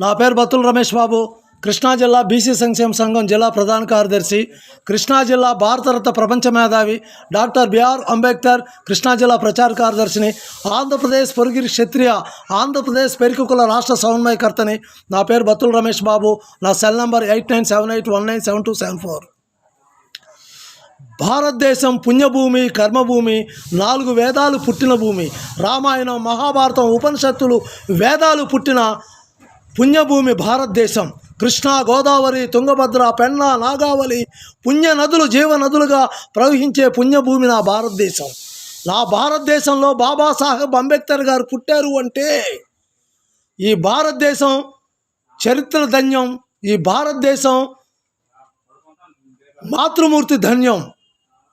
నా పేరు బత్తుల రమేష్ బాబు. కృష్ణా జిల్లా బీసీ సంక్షేమ సంఘం జిల్లా ప్రధాన కార్యదర్శి. కృష్ణా జిల్లా భారతరత్న ప్రపంచ మేధావి డాక్టర్ బిఆర్ అంబేద్కర్ కృష్ణా జిల్లా ప్రచార కార్యదర్శిని. ఆంధ్రప్రదేశ్ పొరుగిరి క్షత్రియ ఆంధ్రప్రదేశ్ పెరికుకుల రాష్ట్ర సమన్వయకర్తని. నా పేరు బత్తుల రమేష్ బాబు. నా cell number eight nine seven eight one nine seven two seven four. భారతదేశం పుణ్యభూమి కర్మభూమి నాలుగు వేదాలు పుట్టిన భూమి. రామాయణం మహాభారతం ఉపనిషత్తులు వేదాలు పుట్టిన పుణ్యభూమి భారతదేశం. కృష్ణా గోదావరి తుంగభద్ర పెన్నా నాగావళి పుణ్య నదులు జీవ నదులుగా ప్రవహించే పుణ్యభూమి నా భారతదేశం. నా భారతదేశంలో బాబాసాహెబ్ అంబేద్కర్ గారు పుట్టారు అంటే ఈ భారతదేశం చరిత్ర ధన్యం ఈ భారతదేశం మాతృమూర్తి ధన్యం.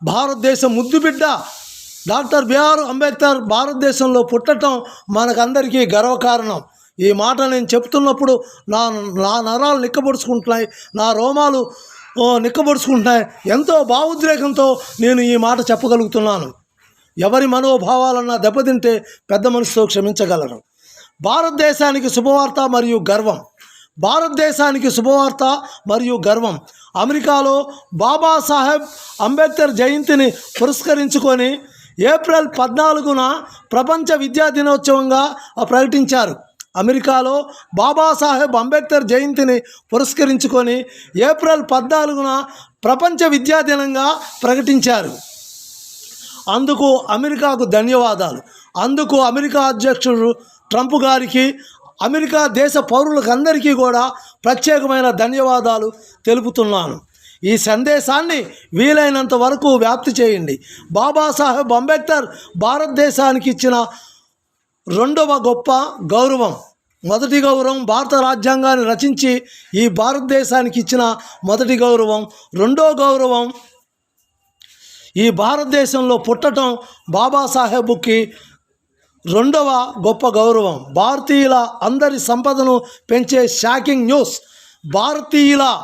భారతదేశం ముద్దుబిడ్డ డాక్టర్ బిఆర్ అంబేద్కర్ భారతదేశంలో పుట్టడం మనకందరికీ గర్వకారణం. ఈ మాట నేను చెప్తున్నప్పుడు నా నా నరాలు నిక్కబొడుచుకుంటున్నాయి నా రోమాలు నిక్కబడుచుకుంటున్నాయి నిక్కబొడుచుకుంటున్నాయి. ఎంతో భావోద్రేకంతో నేను ఈ మాట చెప్పగలుగుతున్నాను. ఎవరి మనోభావాలన్నా దెబ్బతింటే పెద్ద మనసుతో క్షమించగలరు. భారతదేశానికి శుభవార్త మరియు గర్వం. భారతదేశానికి శుభవార్త మరియు గర్వం. అమెరికాలో బాబాసాహెబ్ అంబేద్కర్ జయంతిని పురస్కరించుకొని ఏప్రిల్ పద్నాలుగున ప్రపంచ విద్యా దినోత్సవంగా ప్రకటించారు. అమెరికాలో బాబాసాహెబ్ అంబేద్కర్ జయంతిని పురస్కరించుకొని ఏప్రిల్ పద్నాలుగున ప్రపంచ విద్యా దినంగా ప్రకటించారు. అందుకు అమెరికాకు ధన్యవాదాలు. అందుకు అమెరికా అధ్యక్షుడు ట్రంప్ గారికి అమెరికా దేశ పౌరులకందరికీ కూడా ప్రత్యేకమైన ధన్యవాదాలు తెలుపుతున్నాను. ఈ సందేశాన్ని వీలైనంత వరకు వ్యాప్తి చేయండి. బాబాసాహెబ్ అంబేద్కర్ భారతదేశానికి ఇచ్చిన రెండవ గొప్ప గౌరవం. మొదటి గౌరవం భారత రాజ్యాంగాన్ని రచించి ఈ భారతదేశానికి ఇచ్చిన మొదటి గౌరవం. రెండో గౌరవం ఈ భారతదేశంలో పుట్టడం బాబాసాహెబ్కి రెండవ గొప్ప గౌరవం. భారతీయుల అందరి సంపదను పెంచే షాకింగ్ న్యూస్. భారతీయుల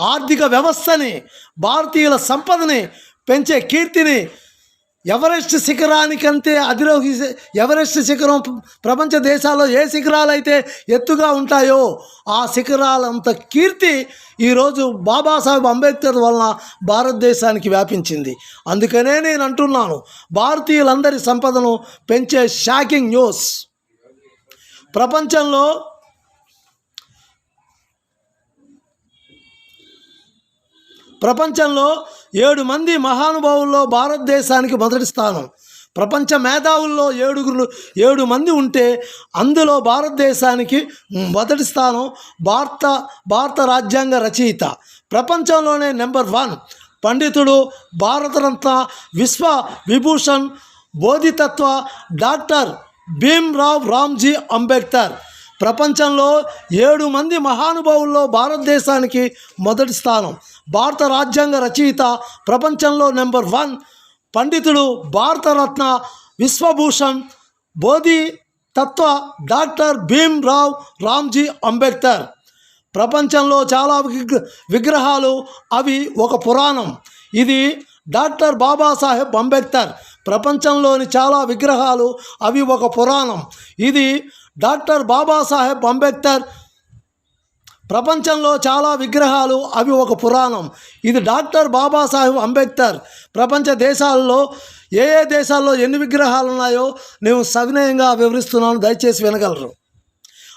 ఆర్థిక వ్యవస్థని భారతీయుల సంపదని పెంచే కీర్తిని ఎవరెస్ట్ శిఖరానికంతే అధిరోహి ఎవరెస్ట్ శిఖరం ప్రపంచ దేశాల్లో ఏ శిఖరాలు అయితే ఎత్తుగా ఉంటాయో ఆ శిఖరాలంత కీర్తి ఈరోజు బాబాసాహెబ్ అంబేద్కర్ వలన భారతదేశానికి వ్యాపించింది. అందుకనే నేను అంటున్నాను భారతీయులందరి సంపదను పెంచే షాకింగ్ న్యూస్. ప్రపంచంలో ప్రపంచంలో ఏడు మంది మహానుభావుల్లో భారతదేశానికి మొదటి స్థానం. ప్రపంచ మేధావుల్లో ఏడుగురు ఏడు మంది ఉంటే అందులో భారతదేశానికి మొదటి స్థానం భారత భారత రాజ్యాంగ రచయిత. ప్రపంచంలోనే నెంబర్ వన్ పండితుడు భారతరత్న విశ్వ విభూషణ్ బోధితత్వ డాక్టర్ భీమ్రావ్ రామ్జీ అంబేద్కర్. ప్రపంచంలో ఏడు మంది మహానుభావుల్లో భారతదేశానికి మొదటి స్థానం భారత రాజ్యాంగ రచయిత ప్రపంచంలో నెంబర్ వన్ పండితుడు భారతరత్న విశ్వభూషణ్ బోధి తత్వ డాక్టర్ భీమ్ రావ్ రామ్జీ అంబేద్కర్. ప్రపంచంలో చాలా విగ్రహాలు అవి ఒక పురాణం. ఇది డాక్టర్ బాబాసాహెబ్ అంబేద్కర్. ప్రపంచంలోని చాలా విగ్రహాలు అవి ఒక పురాణం. ఇది డాక్టర్ బాబాసాహెబ్ అంబేద్కర్ ప్రపంచంలో చాలా విగ్రహాలు అవి ఒక పురాణం. ఇది డాక్టర్ బాబాసాహెబ్ అంబేద్కర్. ప్రపంచ దేశాల్లో ఏ ఏ దేశాల్లో ఎన్ని విగ్రహాలు ఉన్నాయో నేను సవినయంగా వివరిస్తున్నాను దయచేసి వినగలరు.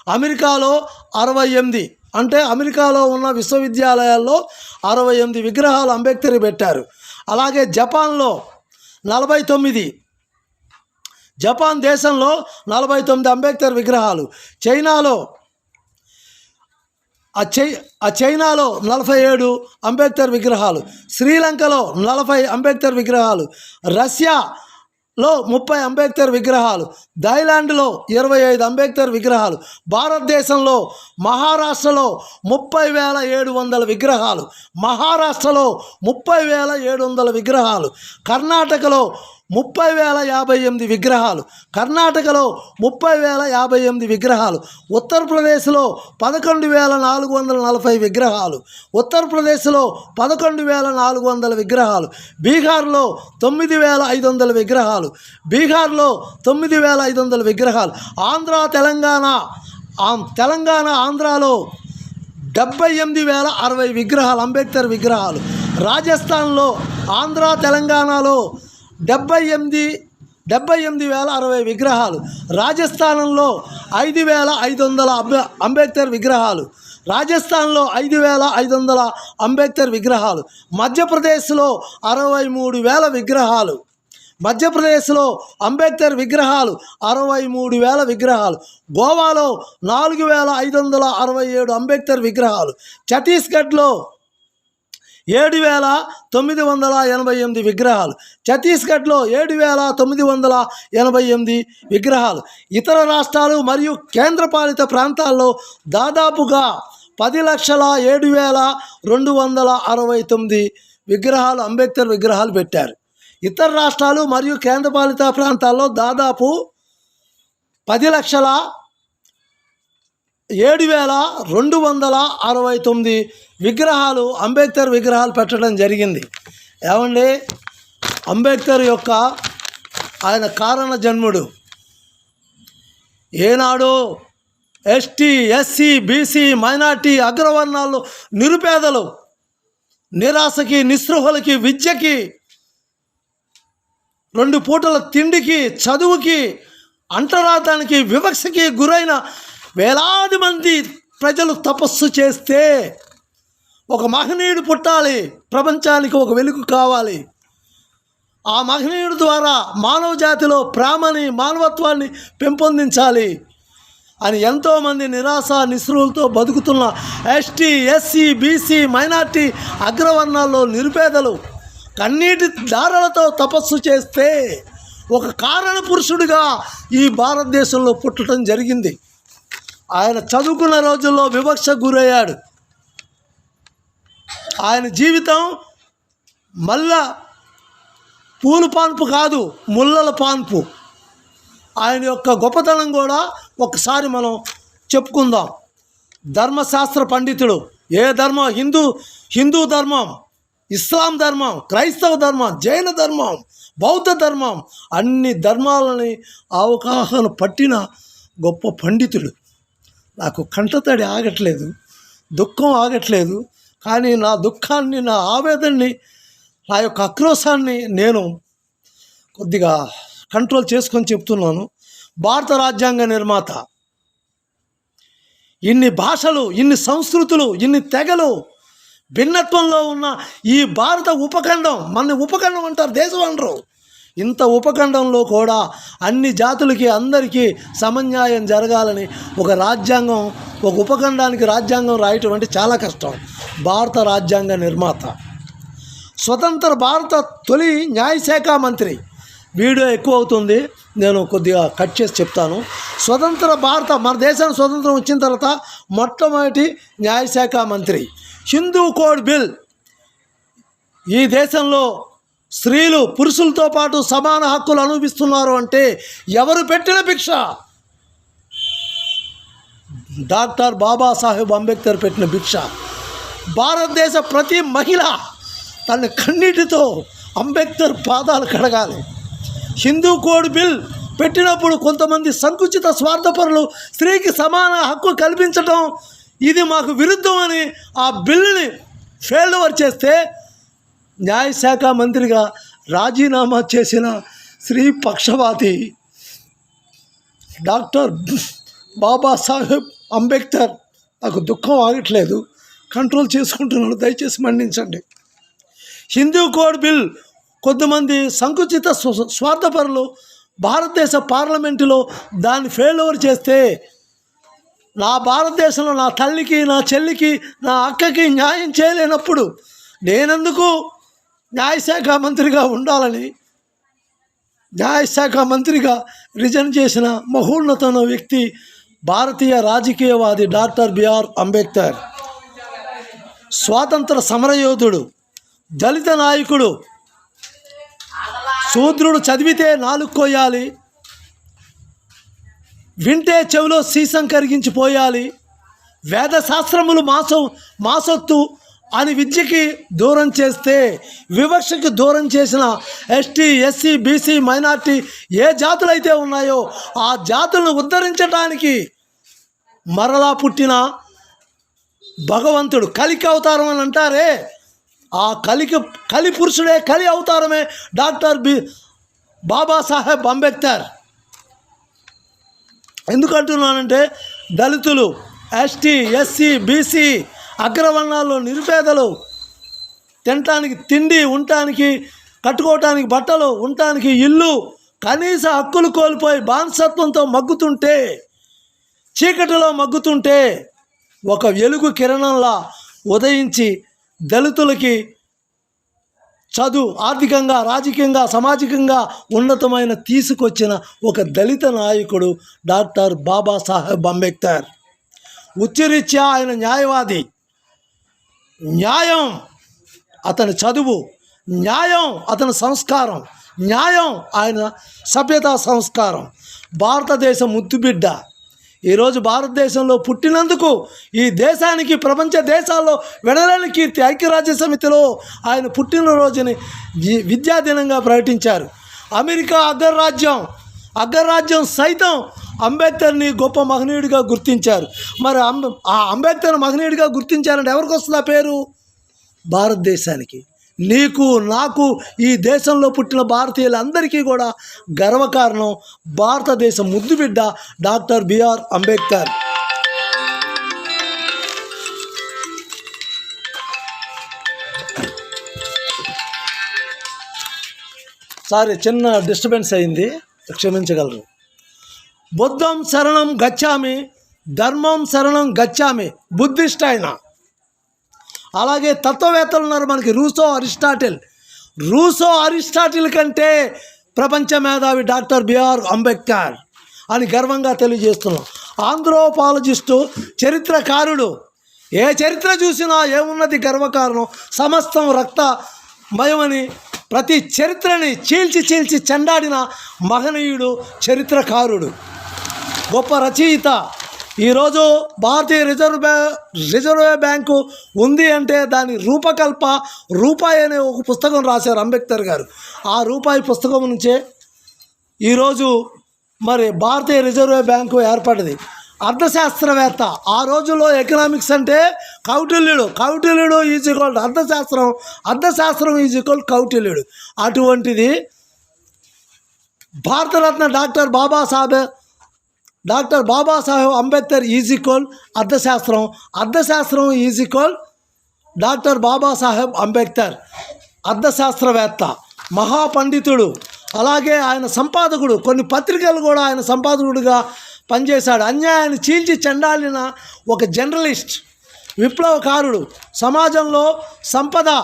అమెరికాలో అరవై ఎనిమిది అంటే అమెరికాలో ఉన్న విశ్వవిద్యాలయాల్లో అరవై ఎనిమిది విగ్రహాలు అంబేద్కర్ పెట్టారు. అలాగే జపాన్లో నలభై తొమ్మిది జపాన్ దేశంలో నలభై తొమ్మిది అంబేద్కర్ విగ్రహాలు. చైనాలో ఆ చై ఆ చైనాలో నలభై ఏడు అంబేద్కర్ విగ్రహాలు శ్రీలంకలో నలభై అంబేద్కర్ విగ్రహాలు రష్యాలో ముప్పై అంబేద్కర్ విగ్రహాలు థాయిలాండ్లో ఇరవై ఐదు అంబేద్కర్ విగ్రహాలు భారతదేశంలో మహారాష్ట్రలో ముప్పై వేల ఏడు వందల విగ్రహాలు మహారాష్ట్రలో ముప్పై వేల ఏడు వందల విగ్రహాలు కర్ణాటకలో ముప్పై వేల యాభై ఎనిమిది విగ్రహాలు. కర్ణాటకలో ముప్పై వేల యాభై ఎనిమిది విగ్రహాలు. ఉత్తరప్రదేశ్లో పదకొండు వేల నాలుగు వందల నలభై విగ్రహాలు. ఉత్తరప్రదేశ్లో పదకొండు వేల నాలుగు వందల విగ్రహాలు. బీహార్లో తొమ్మిది వేల ఐదు వందల విగ్రహాలు. బీహార్లో తొమ్మిది వేల ఐదు వందల విగ్రహాలు. ఆంధ్ర తెలంగాణ తెలంగాణ ఆంధ్రాలో డెబ్బై ఎనిమిది వేల అరవై విగ్రహాలు అంబేద్కర్ విగ్రహాలు. రాజస్థాన్లో ఆంధ్ర తెలంగాణలో డెబ్బై ఎనిమిది డెబ్బై ఎనిమిది వేల అరవై విగ్రహాలు. రాజస్థానంలో ఐదు వేల ఐదు వందల అంబే అంబేద్కర్ విగ్రహాలు. రాజస్థాన్లో ఐదు వేల ఐదు వందల అంబేద్కర్ విగ్రహాలు. మధ్యప్రదేశ్లో అరవై మూడు వేల విగ్రహాలు. మధ్యప్రదేశ్లో అంబేద్కర్ విగ్రహాలు అరవై మూడు వేల విగ్రహాలు. గోవాలో నాలుగు వేల ఐదు వందల అరవై ఏడు అంబేద్కర్ విగ్రహాలు. ఛత్తీస్గఢ్లో ఏడు వేల తొమ్మిది వందల ఎనభై ఎనిమిది విగ్రహాలు. ఛత్తీస్గఢ్లో ఏడు వేల తొమ్మిది వందల ఎనభై ఎనిమిది విగ్రహాలు. ఇతర రాష్ట్రాలు మరియు కేంద్రపాలిత ప్రాంతాల్లో దాదాపుగా పది లక్షల ఏడు వేల రెండు వందల అరవై తొమ్మిది విగ్రహాలు అంబేద్కర్ విగ్రహాలు పెట్టారు. ఇతర రాష్ట్రాలు మరియు కేంద్రపాలిత ప్రాంతాల్లో దాదాపు పది లక్షల ఏడు వేల రెండు వందల అరవై తొమ్మిది విగ్రహాలు అంబేద్కర్ విగ్రహాలు పెట్టడం జరిగింది. ఏమండి? అంబేద్కర్ యొక్క ఆయన కారణ జన్ముడు. ఏనాడు ఎస్టీ ఎస్సీ బీసీ మైనార్టీ అగ్రవర్ణాలు నిరుపేదలు నిరాశకి నిస్పృహలకి విద్యకి రెండు పూటల తిండికి చదువుకి అంటరాదానికి వివక్షకి గురైన వేలాది మంది ప్రజలు తపస్సు చేస్తే ఒక మహనీయుడు పుట్టాలి ప్రపంచానికి ఒక వెలుగు కావాలి. ఆ మహనీయుడు ద్వారా మానవ జాతిలో ప్రేమని మానవత్వాన్ని పెంపొందించాలి అని ఎంతోమంది నిరాశ నిస్రులతో బతుకుతున్న ఎస్టీ ఎస్సీ బీసీ మైనార్టీ అగ్రవర్ణాల్లో నిరుపేదలు కన్నీటి దారలతో తపస్సు చేస్తే ఒక కారణ పురుషుడిగా ఈ భారతదేశంలో పుట్టడం జరిగింది. ఆయన చదువుకున్న రోజుల్లో వివక్ష గురయ్యాడు. ఆయన జీవితం మళ్ళా పూలు పాన్పు కాదు ముళ్ళల పాన్పు. ఆయన యొక్క గొప్పతనం కూడా ఒకసారి మనం చెప్పుకుందాం. ధర్మశాస్త్ర పండితుడు ఏ ధర్మం? హిందూ హిందూ ధర్మం ఇస్లాం ధర్మం క్రైస్తవ ధర్మం జైన ధర్మం బౌద్ధ ధర్మం అన్ని ధర్మాలని అవగాహన పట్టిన గొప్ప పండితుడు. నాకు కంటతడి ఆగట్లేదు దుఃఖం ఆగట్లేదు కానీ నా దుఃఖాన్ని నా ఆవేదనని నా యొక్క ఆక్రోశాన్ని నేను కొద్దిగా కంట్రోల్ చేసుకొని చెప్తున్నాను. భారత రాజ్యాంగ నిర్మాత ఇన్ని భాషలు ఇన్ని సంస్కృతులు ఇన్ని తెగలు భిన్నత్వంలో ఉన్న ఈ భారత ఉపఖండం మన ఉపఖండం అంటారు దేశం అనరు ఇంత ఉపఖండంలో కూడా అన్ని జాతులకి అందరికీ సమన్యాయం జరగాలని ఒక రాజ్యాంగం ఒక ఉపఖండానికి రాజ్యాంగం రాయటం అంటే చాలా కష్టం. భారత రాజ్యాంగ నిర్మాత. స్వతంత్ర భారత తొలి న్యాయశాఖ మంత్రి. వీడియో ఎక్కువ అవుతుంది. నేను కొద్దిగా కట్ చేసి చెప్తాను. స్వతంత్ర భారత మన దేశానికి స్వతంత్రం వచ్చిన తర్వాత మొట్టమొదటి న్యాయశాఖ మంత్రి. Hindu code bill. ఈ దేశంలో స్త్రీలు పురుషులతో పాటు సమాన హక్కులు అనుభవిస్తున్నారు అంటే ఎవరు పెట్టిన భిక్ష? డాక్టర్ బాబాసాహెబ్ అంబేద్కర్ పెట్టిన భిక్ష. భారతదేశ ప్రతి మహిళ తన కన్నీటితో అంబేద్కర్ పాదాలు కడగాలి. హిందూ కోడ్ బిల్ పెట్టినప్పుడు కొంతమంది సంకుచిత స్వార్థపరులు స్త్రీకి సమాన హక్కు కల్పించటం ఇది మాకు విరుద్ధమని ఆ బిల్లుని ఫెయిల్ ఓవర్ చేస్తే న్యాయశాఖ మంత్రిగా రాజీనామా చేసిన స్త్రీ పక్షపాతి డాక్టర్ బాబాసాహెబ్ అంబేద్కర్ నాకు దుఃఖం ఆగట్లేదు. కంట్రోల్ చేసుకుంటున్నాను. దయచేసి మన్నించండి. హిందూ కోడ్ బిల్ కొంతమంది సంకుచిత స్వార్థపరులు భారతదేశ పార్లమెంటులో దాన్ని ఫెయిల్ ఓవర్ చేస్తే నా భారతదేశంలో నా తల్లికి నా చెల్లికి నా అక్కకి న్యాయం చేయలేనప్పుడు నేనెందుకు న్యాయశాఖ మంత్రిగా ఉండాలని న్యాయశాఖ మంత్రిగా రిజైన్ చేసిన మహోన్నతమైన వ్యక్తి భారతీయ రాజకీయవాది డాక్టర్ బిఆర్ అంబేద్కర్. స్వాతంత్ర సమరయోధుడు దళిత నాయకుడు శూద్రుడు చదివితే నాలుగు వింటే చెవిలో సీసం కరిగించిపోయాలి వేద శాస్త్రములు మాసో మాసొత్తు అని విద్యకి దూరం చేస్తే వివక్షకి దూరం చేసిన ఎస్టీ ఎస్సీ బీసీ మైనార్టీ ఏ జాతులైతే ఉన్నాయో ఆ జాతులను ఉద్ధరించడానికి మరలా పుట్టిన భగవంతుడు కలికి అవతారం అని అంటారే. ఆ కలికి కలి పురుషుడే కలి అవతారమే డాక్టర్ బి బాబాసాహెబ్ అంబేద్కర్. ఎందుకంటున్నానంటే దళితులు ఎస్టీ ఎస్సీ బీసీ అగ్రవర్ణాల్లో నిరుపేదలు తినటానికి తిండి ఉండటానికి కట్టుకోవటానికి బట్టలు ఉండటానికి ఇల్లు కనీస హక్కులు కోల్పోయి బానిసత్వంతో మగ్గుతుంటే చీకటిలో మగ్గుతుంటే ఒక వెలుగు కిరణంలా ఉదయించి దళితులకి చదువు ఆర్థికంగా రాజకీయంగా సామాజికంగా ఉన్నతమైన తీసుకొచ్చిన ఒక దళిత నాయకుడు డాక్టర్ బాబాసాహెబ్ అంబేద్కర్. ఉచ్చరీత్యా ఆయన న్యాయవాది. న్యాయం అతని చదువు. న్యాయం అతని సంస్కారం. న్యాయం ఆయన సభ్యతా సంస్కారం. భారతదేశ ముద్దుబిడ్డ. ఈరోజు భారతదేశంలో పుట్టినందుకు ఈ దేశానికి ప్రపంచ దేశాల్లో వెనలేని కీర్తి ఐక్యరాజ్య సమితిలో ఆయన పుట్టినరోజుని విద్యాదినంగా ప్రకటించారు. అమెరికా అగ్రరాజ్యం అగ్రరాజ్యం సైతం అంబేద్కర్ని గొప్ప మహనీయుడిగా గుర్తించారు. మరి అంబ ఆ అంబేద్కర్ మహనీయుడిగా గుర్తించారంటే ఎవరికి వస్తుంది ఆ పేరు? భారతదేశానికి. నీకు నాకు ఈ దేశంలో పుట్టిన భారతీయులందరికీ కూడా గర్వకారణం భారతదేశ ముద్దుబిడ్డ డాక్టర్ బిఆర్ అంబేద్కర్. సారీ చిన్న డిస్టర్బెన్స్ అయింది. క్షమించగలరు. బుద్ధం శరణం గచ్చామి ధర్మం శరణం గచ్చామి బుద్ధిస్ట్ ఆయన. అలాగే తత్వవేత్తలు ఉన్నారు మనకి రూసో అరిస్టాటిల్. రూసో అరిస్టాటిల్ కంటే ప్రపంచ మేధావి డాక్టర్ బిఆర్ అంబేద్కర్ అని గర్వంగా తెలియజేస్తున్నాం. ఆంధ్రోపాలజిస్టు చరిత్రకారుడు. ఏ చరిత్ర చూసినా ఏమున్నది గర్వకారణం? సమస్తం రక్త భయమని ప్రతి చరిత్రని చీల్చి చీల్చి చెండాడిన మహనీయుడు చరిత్రకారుడు. గొప్ప రచయిత. ఈరోజు భారతీయ రిజర్వ్ బ్యా రిజర్వ్ బ్యాంకు ఉంది అంటే దాని రూపకల్ప రూపాయి అనే ఒక పుస్తకం రాశారు అంబేద్కర్ గారు. ఆ రూపాయి పుస్తకం నుంచే ఈరోజు మరి భారతీయ రిజర్వ్ బ్యాంకు ఏర్పడింది. అర్థశాస్త్రవేత్త. ఆ రోజుల్లో ఎకనామిక్స్ అంటే కౌటిల్యుడు. కౌటిల్యుడు ఈజ్ ఈక్వల్ అర్థశాస్త్రం. అర్థశాస్త్రం ఈజ్ ఈక్వల్ కౌటిల్యుడు. అటువంటిది Bharat Ratna doctor Babasaheb doctor Babasaheb Ambedkar is equal అర్థశాస్త్రం. అర్థశాస్త్రం is equal doctor Babasaheb Ambedkar. అర్థశాస్త్రవేత్త. మహాపండితుడు. అలాగే ఆయన సంపాదకుడు. కొన్ని పత్రికలు కూడా ఆయన సంపాదకుడిగా పనిచేశాడు. అన్యాయాన్ని చీల్చి చెండాలిన ఒక జర్నలిస్ట్ విప్లవకారుడు. సమాజంలో సంపద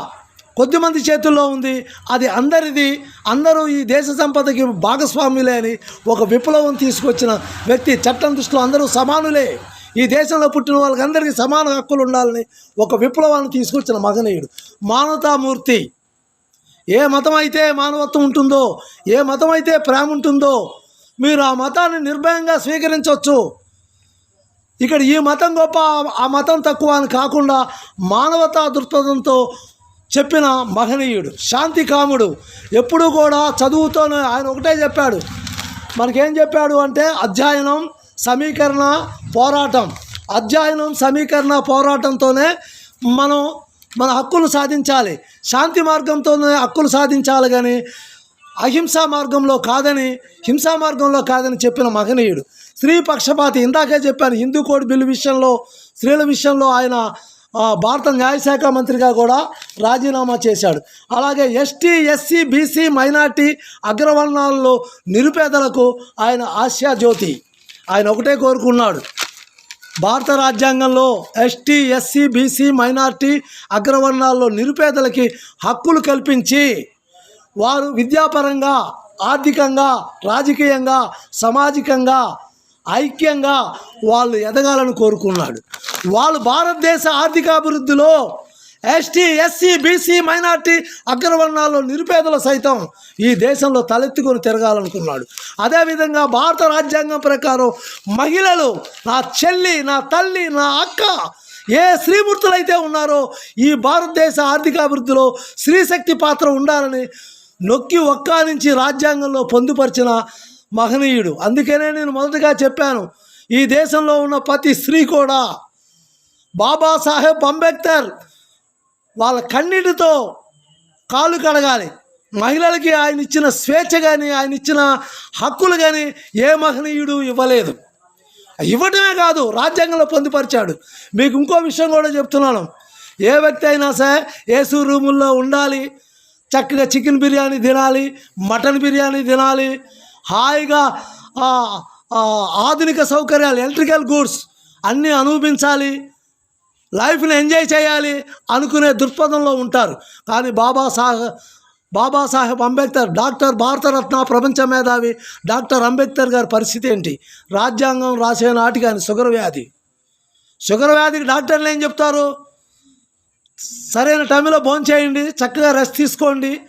కొద్దిమంది చేతుల్లో ఉంది. అది అందరిది. అందరూ ఈ దేశ సంపదకి భాగస్వాములే అని ఒక విప్లవం తీసుకొచ్చిన వ్యక్తి. చట్టం దృష్టిలో అందరూ సమానులే. ఈ దేశంలో పుట్టిన వాళ్ళకి అందరికీ సమాన హక్కులు ఉండాలని ఒక విప్లవాన్ని తీసుకొచ్చిన మహనీయుడు. మానవతామూర్తి. ఏ మతం అయితే మానవత్వం ఉంటుందో ఏ మతం అయితే ప్రేమ ఉంటుందో మీరు ఆ మతాన్ని నిర్భయంగా స్వీకరించవచ్చు. ఇక్కడ ఈ మతం గొప్ప ఆ మతం తక్కువ అని కాకుండా మానవతా దృక్పథంతో చెప్పిన మహనీయుడు శాంతి కాముడు ఎప్పుడూ కూడా చదువుతోనే ఆయన ఒకటే చెప్పాడు. మనకేం చెప్పాడు అంటే అధ్యయనం సమీకరణ పోరాటం. అధ్యయనం సమీకరణ పోరాటంతోనే మనం మన హక్కులు సాధించాలి. శాంతి మార్గంతోనే హక్కులు సాధించాలి కానీ అహింసా మార్గంలో కాదని హింసా మార్గంలో కాదని చెప్పిన మహనీయుడు. స్త్రీ పక్షపాతి ఇందాకే చెప్పాను హిందూ కోడ్ బిల్లు విషయంలో స్త్రీల విషయంలో ఆయన భారత న్యాయశాఖ మంత్రిగా కూడా రాజీనామా చేశాడు. అలాగే ఎస్టీ ఎస్సీ బీసీ మైనార్టీ అగ్రవర్ణాల్లో నిరుపేదలకు ఆయన ఆశాజ్యోతి ఆయన ఒకటే కోరుకున్నాడు. భారత రాజ్యాంగంలో ఎస్టీ ఎస్సీ బీసీ మైనార్టీ అగ్రవర్ణాల్లో నిరుపేదలకి హక్కులు కల్పించి వారు విద్యాపరంగా ఆర్థికంగా రాజకీయంగా సామాజికంగా ఐక్యంగా వాళ్ళు ఎదగాలని కోరుకున్నాడు. వాళ్ళు భారతదేశ ఆర్థికాభివృద్ధిలో ఎస్టీ ఎస్సీ బీసీ మైనార్టీ అగ్రవర్ణాల్లో నిరుపేదలు సైతం ఈ దేశంలో తలెత్తుకొని తిరగాలనుకున్నాడు. అదేవిధంగా భారత రాజ్యాంగం ప్రకారం మహిళలు నా చెల్లి నా తల్లి నా అక్క ఏ స్త్రీమూర్తులైతే ఉన్నారో ఈ భారతదేశ ఆర్థికాభివృద్ధిలో స్త్రీశక్తి పాత్ర ఉండాలని నొక్కి ఒక్కా నుంచి రాజ్యాంగంలో పొందుపరిచిన మహనీయుడు. అందుకనే నేను మొదటగా చెప్పాను ఈ దేశంలో ఉన్న ప్రతి స్త్రీ కూడా బాబాసాహెబ్ అంబేద్కర్ వాళ్ళ కన్నీటితో కాలు కడగాలి. మహిళలకి ఆయన ఇచ్చిన స్వేచ్ఛ కానీ ఆయన ఇచ్చిన హక్కులు కానీ ఏ మహనీయుడు ఇవ్వలేదు. ఇవ్వటమే కాదు రాజ్యాంగంలో పొందుపరిచాడు. మీకు ఇంకో విషయం కూడా చెప్తున్నాను. ఏ వ్యక్తి అయినా సరే ఏసు రూముల్లో ఉండాలి చక్కగా చికెన్ బిర్యానీ తినాలి మటన్ బిర్యానీ తినాలి హాయిగా ఆధునిక సౌకర్యాలు ఎలక్ట్రికల్ గూడ్స్ అన్నీ అనుభవించాలి లైఫ్ని ఎంజాయ్ చేయాలి అనుకునే దృక్పథంలో ఉంటారు. కానీ బాబాసాహెబ్ బాబాసాహెబ్ అంబేద్కర్ డాక్టర్ భారతరత్న ప్రపంచ మేధావి డాక్టర్ అంబేద్కర్ గారి పరిస్థితి ఏంటి? రాజ్యాంగం రాసే నాటికి ఆయన షుగర్ వ్యాధి. షుగర్ వ్యాధికి డాక్టర్లు ఏం చెప్తారు? సరైన టైంలో భోజనం చేయండి చక్కగా రెస్ట్ తీసుకోండి.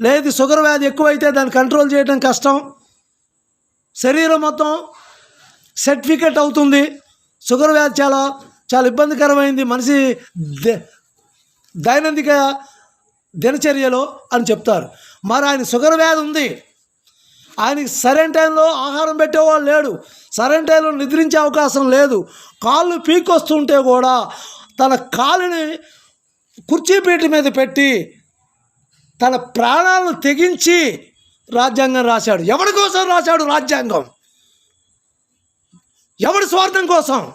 లేదు షుగర్ వ్యాధి ఎక్కువైతే దాన్ని కంట్రోల్ చేయడం కష్టం. శరీరం మొత్తం సర్టిఫికెట్ అవుతుంది. షుగర్ వ్యాధి చాలా చాలా ఇబ్బందికరమైంది. మనిషి దైనందిక దినచర్యలో అని చెప్తారు. మరి ఆయన షుగర్ వ్యాధి ఉంది. ఆయనకి సరైన టైంలో ఆహారం పెట్టేవాడు లేడు. సరైన టైంలో నిద్రించే అవకాశం లేదు. కాళ్ళు పీకొస్తుంటే కూడా తన కాలుని కుర్చీపీట మీద పెట్టి తన ప్రాణాలను తెగించి రాజ్యాంగం రాశాడు. ఎవరి కోసం రాశాడు రాజ్యాంగం? ఎవడి స్వార్థం కోసం?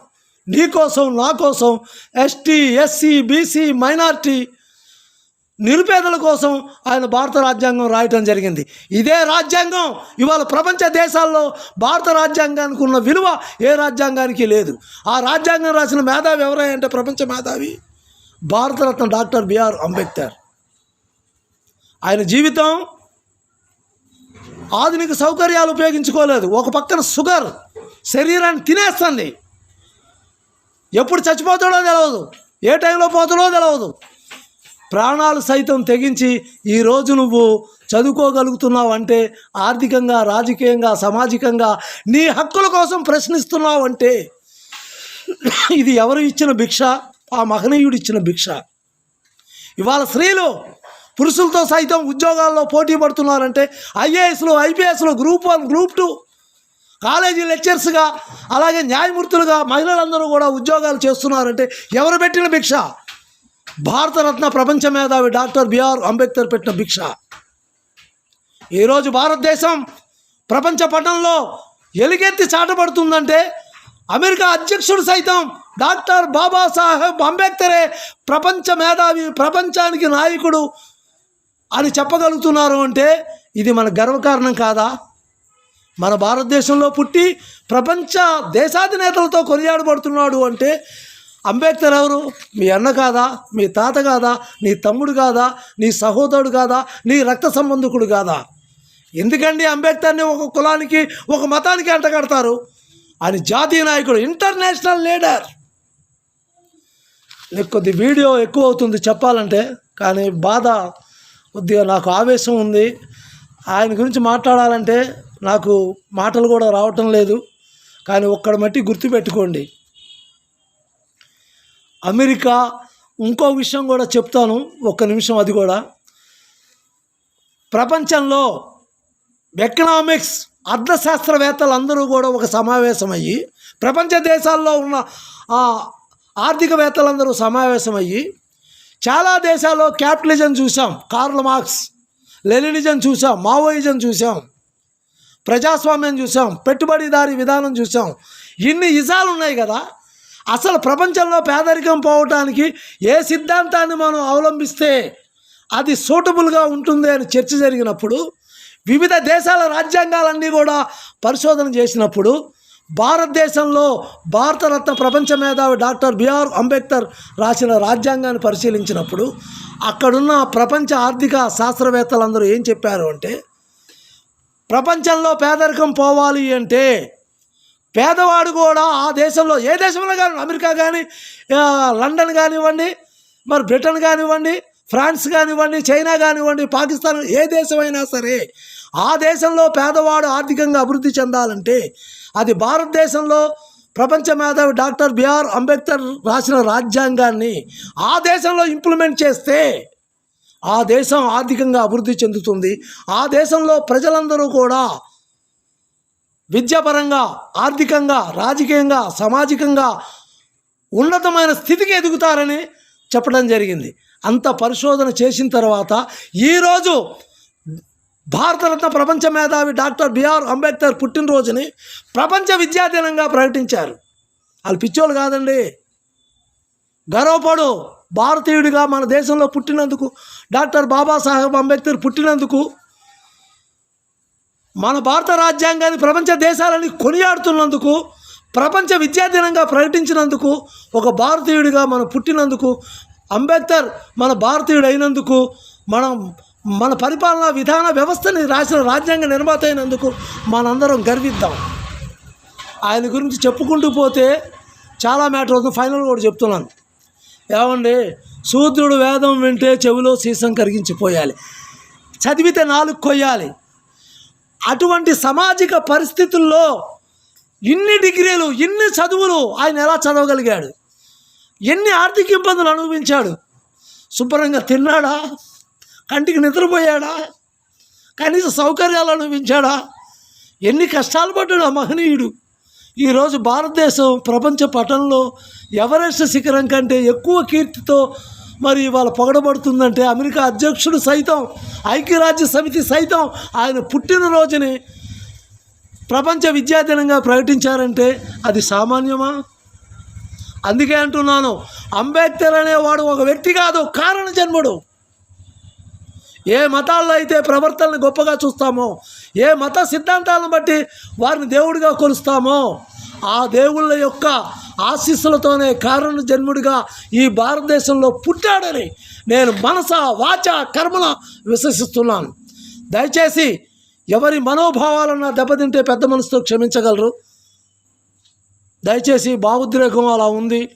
నీ కోసం నా కోసం ఎస్టీ ఎస్సీ బీసీ మైనార్టీ నిరుపేదల కోసం ఆయన భారత రాజ్యాంగం రాయటం జరిగింది. ఇదే రాజ్యాంగం ఇవాళ ప్రపంచ దేశాల్లో భారత రాజ్యాంగానికి ఉన్న విలువ ఏ రాజ్యాంగానికి లేదు. ఆ రాజ్యాంగం రాసిన మేధావి ఎవరంటే ప్రపంచ మేధావి? Bharat Ratna doctor BR Ambedkar. ఆయన జీవితం ఆధునిక సౌకర్యాలు ఉపయోగించుకోలేదు. ఒక పక్కన షుగర్ శరీరాన్ని తినేస్తుంది. ఎప్పుడు చచ్చిపోతాడో తెలియదు ఏ టైంలో పోతాడో తెలియదు ప్రాణాలు సైతం తెగించి ఈరోజు నువ్వు చదువుకోగలుగుతున్నావు అంటే ఆర్థికంగా రాజకీయంగా సామాజికంగా నీ హక్కుల కోసం ప్రశ్నిస్తున్నావు అంటే ఇది ఎవరు ఇచ్చిన భిక్ష? ఆ మహనీయుడు ఇచ్చిన భిక్ష. ఇవాళ స్త్రీలు పురుషులతో సైతం ఉద్యోగాల్లో పోటీ పడుతున్నారంటే ఐఏఎస్లు ఐపీఎస్లు group one group two college లెక్చర్స్గా అలాగే న్యాయమూర్తులుగా మహిళలందరూ కూడా ఉద్యోగాలు చేస్తున్నారంటే ఎవరు పెట్టిన భిక్ష? భారతరత్న ప్రపంచ మేధావి డాక్టర్ బిఆర్ అంబేద్కర్ పెట్టిన భిక్ష. ఈరోజు భారతదేశం ప్రపంచ పటంలో ఎలుగెత్తి చాటబడుతుందంటే అమెరికా అధ్యక్షుడు సైతం డాక్టర్ బాబాసాహెబ్ అంబేద్కరే ప్రపంచ మేధావి ప్రపంచానికి నాయకుడు అని చెప్పగలుగుతున్నారు అంటే ఇది మన గర్వకారణం కాదా? మన భారతదేశంలో పుట్టి ప్రపంచ దేశాధినేతలతో కొనియాడబడుతున్నాడు అంటే అంబేద్కర్ ఎవరు? మీ అన్న కాదా? మీ తాత కాదా? నీ తమ్ముడు కాదా? నీ సహోదరుడు కాదా? నీ రక్త సంబంధికుడు కాదా? ఎందుకండి అంబేద్కర్ని ఒక కులానికి ఒక మతానికి అంటగడతారు ఆయన జాతీయ నాయకుడు ఇంటర్నేషనల్ లీడర్. నీకు కొద్ది వీడియో ఎక్కువ అవుతుంది చెప్పాలంటే కానీ బాధ కొద్దిగా నాకు ఆవేశం ఉంది. ఆయన గురించి మాట్లాడాలంటే నాకు మాటలు కూడా రావటం లేదు. కానీ ఒక్కడ మట్టి గుర్తుపెట్టుకోండి. అమెరికా ఇంకో విషయం కూడా చెప్తాను ఒక్క నిమిషం అది కూడా. ప్రపంచంలో ఎకనామిక్స్ అర్థశాస్త్రవేత్తలు అందరూ కూడా ఒక సమావేశమయ్యి ప్రపంచ దేశాల్లో ఉన్న ఆ, ఆర్థికవేత్తలందరూ సమావేశమయ్యి చాలా దేశాల్లో క్యాపిటలిజం చూసాం కార్ల్ మార్క్స్ లెనినిజం చూసాం మావోయిజం చూసాం ప్రజాస్వామ్యం చూసాం పెట్టుబడిదారి విధానం చూసాం ఇన్ని ఇజాలు ఉన్నాయి కదా అసలు ప్రపంచంలో పేదరికం పోవటానికి ఏ సిద్ధాంతాన్ని మనం అవలంబిస్తే అది సూటబుల్గా ఉంటుంది అని చర్చ జరిగినప్పుడు వివిధ దేశాల రాజ్యాంగాలన్నీ కూడా పరిశోధన చేసినప్పుడు భారతదేశంలో భారతరత్న ప్రపంచ మేధావి డాక్టర్ బిఆర్ అంబేద్కర్ రాసిన రాజ్యాంగాన్ని పరిశీలించినప్పుడు అక్కడున్న ప్రపంచ ఆర్థిక శాస్త్రవేత్తలందరూ ఏం చెప్పారు అంటే ప్రపంచంలో పేదరికం పోవాలి అంటే పేదవాడు కూడా ఆ దేశంలో ఏ దేశంలో కానీ అమెరికా కానీ లండన్ కానివ్వండి మరి బ్రిటన్ కానివ్వండి ఫ్రాన్స్ కానివ్వండి చైనా కానివ్వండి పాకిస్తాన్ ఏ దేశమైనా సరే ఆ దేశంలో పేదవాడు ఆర్థికంగా అభివృద్ధి చెందాలంటే అది భారతదేశంలో ప్రపంచ మేధావి డాక్టర్ బిఆర్ అంబేద్కర్ రాసిన రాజ్యాంగాన్ని ఆ దేశంలో ఇంప్లిమెంట్ చేస్తే ఆ దేశం ఆర్థికంగా అభివృద్ధి చెందుతుంది. ఆ దేశంలో ప్రజలందరూ కూడా విద్యాపరంగా ఆర్థికంగా రాజకీయంగా సామాజికంగా ఉన్నతమైన స్థితికి ఎదుగుతారని చెప్పడం జరిగింది. అంత పరిశోధన చేసిన తర్వాత ఈరోజు భారతరత్న ప్రపంచ మేధావి డాక్టర్ బిఆర్ అంబేద్కర్ పుట్టినరోజుని ప్రపంచ విద్యా దినంగా ప్రకటించారు. వాళ్ళు పిచ్చోళ్ళు కాదండి. గర్వపడు భారతీయుడిగా మన దేశంలో పుట్టినందుకు డాక్టర్ బాబాసాహెబ్ అంబేద్కర్ పుట్టినందుకు మన భారత రాజ్యాంగాన్ని ప్రపంచ దేశాలని కొనియాడుతున్నందుకు ప్రపంచ విద్యా దినంగా ప్రకటించినందుకు ఒక భారతీయుడిగా మనం పుట్టినందుకు అంబేద్కర్ మన భారతీయుడు అయినందుకు మనం మన పరిపాలనా విధాన వ్యవస్థని రాసిన రాజ్యాంగ నిర్మాత అయినందుకు మనందరం గర్విద్దాం. ఆయన గురించి చెప్పుకుంటూ పోతే చాలా మ్యాటర్ అవుతుంది. ఫైనల్ కూడా చెప్తున్నాను. ఏమండి? శూద్రుడు వేదం వింటే చెవిలో సీసం కరిగించిపోయాలి. చదివితే నాలుగు కొయ్యాలి. అటువంటి సామాజిక పరిస్థితుల్లో ఇన్ని డిగ్రీలు ఇన్ని చదువులు ఆయన ఎలా చదవగలిగాడు? ఎన్ని ఆర్థిక ఇబ్బందులు అనుభవించాడు? శుభ్రంగా తిన్నాడా? కంటికి నిద్రపోయాడా? కనీస సౌకర్యాలు అనుభవించాడా? ఎన్ని కష్టాలు పడ్డాడు ఆ మహనీయుడు? ఈరోజు భారతదేశం ప్రపంచ పటంలో ఎవరెస్ట్ శిఖరం కంటే ఎక్కువ కీర్తితో మరి ఇవాళ పొగడబడుతుందంటే అమెరికా అధ్యక్షుడు సైతం ఐక్యరాజ్య సమితి సైతం ఆయన పుట్టినరోజుని ప్రపంచ విద్యా దినంగా ప్రకటించారంటే అది సామాన్యమా? అందుకే అంటున్నాను అంబేద్కర్ అనేవాడు ఒక వ్యక్తి కాదు కారణ జన్ముడు ఏ మతాల్లో అయితే ప్రవర్తనని గొప్పగా చూస్తామో ఏ మత సిద్ధాంతాలను బట్టి వారిని దేవుడిగా కొలుస్తామో ఆ దేవుళ్ళ యొక్క ఆశీస్సులతోనే కారణ జన్ముడిగా ఈ భారతదేశంలో పుట్టాడని నేను మనస వాచ కర్మల విశ్వసిస్తున్నాను. దయచేసి ఎవరి మనోభావాలన్నా దెబ్బతింటే పెద్ద మనసుతో క్షమించగలరు. దయచేసి భావోద్రేకం అలా ఉంది.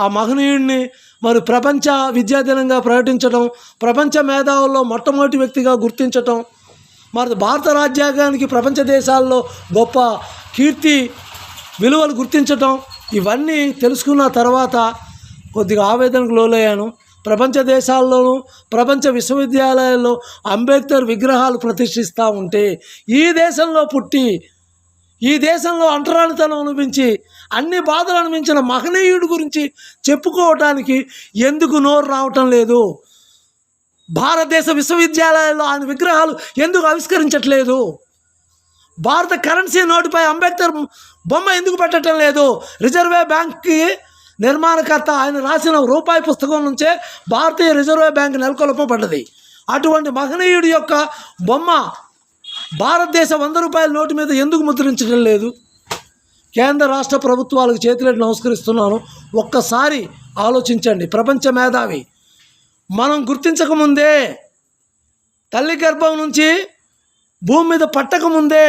ఆ మహనీయుడిని మరి ప్రపంచ విద్యాదినంగా ప్రకటించడం ప్రపంచ మేధావుల్లో మొట్టమొదటి వ్యక్తిగా గుర్తించటం మరి భారత రాజ్యాంగానికి ప్రపంచ దేశాల్లో గొప్ప కీర్తి విలువలు గుర్తించటం ఇవన్నీ తెలుసుకున్న తర్వాత కొద్దిగా ఆవేదనకు లోలయ్యాను ప్రపంచ దేశాల్లోనూ ప్రపంచ విశ్వవిద్యాలయాల్లో అంబేద్కర్ విగ్రహాలు ప్రతిష్ఠిస్తూ ఉంటే ఈ దేశంలో పుట్టి ఈ దేశంలో అంటరానితనం అనిపించి అన్ని బాధలు అనిపించిన మహనీయుడి గురించి చెప్పుకోవటానికి ఎందుకు నోరు రావటం లేదు? భారతదేశ విశ్వవిద్యాలయాల్లో ఆయన విగ్రహాలు ఎందుకు ఆవిష్కరించట్లేదు? భారత కరెన్సీ నోటుపై అంబేద్కర్ బొమ్మ ఎందుకు పెట్టడం లేదు? రిజర్వే బ్యాంక్కి నిర్మాణకర్త ఆయన రాసిన రూపాయి పుస్తకం నుంచే భారతీయ రిజర్వే బ్యాంక్ నెలకొల్పబడ్డది. అటువంటి మహనీయుడి యొక్క బొమ్మ భారతదేశ వంద రూపాయల నోటు మీద ఎందుకు ముద్రించడం లేదు? కేంద్ర రాష్ట్ర ప్రభుత్వాలకు చేతులెట్టి నమస్కరిస్తున్నాను. ఒక్కసారి ఆలోచించండి. ప్రపంచ మేధావి. మనం గుర్తించకముందే తల్లి గర్భం నుంచి భూమి మీద పట్టకముందే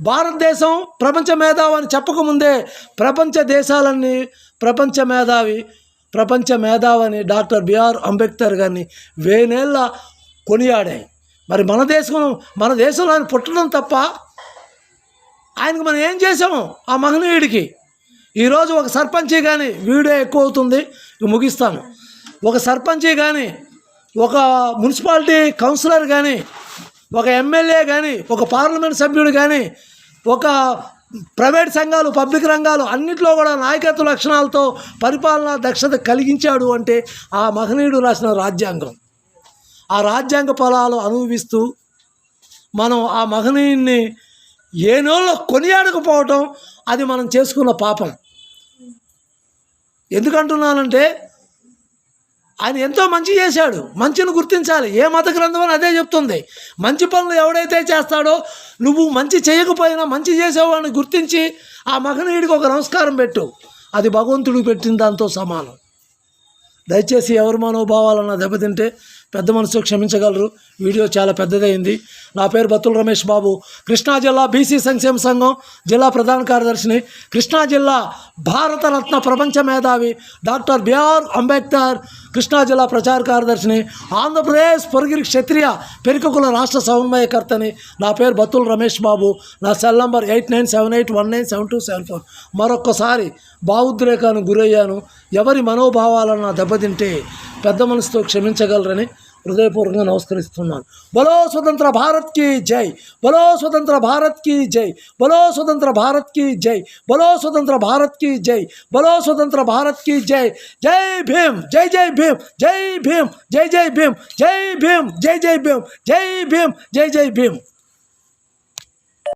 భారతదేశం ప్రపంచ మేధావి అని చెప్పకముందే ప్రపంచ దేశాలన్నీ ప్రపంచ మేధావి ప్రపంచ మేధావని డాక్టర్ బిఆర్ అంబేద్కర్ గారిని వేనేళ్ళ కొనియాడాయి. మరి మన దేశం మన దేశంలో ఆయన పుట్టడం తప్ప ఆయనకు మనం ఏం చేసాము ఆ మహనీయుడికి. ఈరోజు ఒక సర్పంచి కానీ వీడియో ఎక్కువ అవుతుంది ముగిస్తాను. ఒక సర్పంచి కానీ ఒక మున్సిపాలిటీ కౌన్సిలర్ కానీ ఒక ఎమ్మెల్యే కానీ ఒక పార్లమెంట్ సభ్యుడు కానీ ఒక ప్రైవేట్ సంఘాలు పబ్లిక్ రంగాలు అన్నింటిలో కూడా నాయకత్వ లక్షణాలతో పరిపాలనా దక్షత కలిగించాడు అంటే ఆ మహనీయుడు రాసిన రాజ్యాంగం. ఆ రాజ్యాంగ ఫలాలు అనుభవిస్తూ మనం ఆ మహనీయుని ఏనోళ్ళో కొనియాడకపోవటం అది మనం చేసుకున్న పాపం. ఎందుకంటున్నానంటే ఆయన ఎంతో మంచి చేశాడు. మంచిని గుర్తించాలి. ఏ మత గ్రంథం అని అదే చెప్తుంది. మంచి పనులు ఎవడైతే చేస్తాడో నువ్వు మంచి చేయకపోయినా మంచి చేసేవాడిని గుర్తించి ఆ మహనీయుడికి ఒక నమస్కారం పెట్టు. అది భగవంతుడికి పెట్టిన దాంతో సమానం. దయచేసి ఎవరి మనోభావాలన్నా దెబ్బతింటే పెద్ద మనసు క్షమించగలరు. వీడియో చాలా పెద్దదైంది. నా పేరు బత్తుల రమేష్ బాబు. కృష్ణా జిల్లా బీసీ సంక్షేమ సంఘం జిల్లా ప్రధాన కార్యదర్శిని. కృష్ణా జిల్లా భారతరత్న ప్రపంచ మేధావి డాక్టర్ బిఆర్ అంబేద్కర్ కృష్ణా జిల్లా ప్రచార కార్యదర్శిని ఆంధ్రప్రదేశ్ పొరగిరి క్షత్రియ పెరికకుల రాష్ట్ర సమన్వయకర్తని నా పేరు బత్తుల రమేష్ బాబు. నా cell number eight nine seven eight one nine seven two seven four. మరొక్కసారి భావోద్రేకానికి గురయ్యాను. ఎవరి మనోభావాలను దెబ్బతింటే పెద్ద మనసుతో క్షమించగలరని హృదయపూర్వకంగా నమస్కరిస్తున్నాను బలో స్వతంత్ర భారత్కి జై బలో స్వతంత్ర భారత్కి జై బలో స్వతంత్ర భారత్కి జై బలో స్వతంత్ర భారత్కి జై బలో స్వతంత్ర భారత్కి జై జై భీమ్ జై జై భీమ్ జై భీమ్ జై జై భీమ్ జై భీమ్ జై జై భీమ్ జై భీమ్ జై జై భీమ్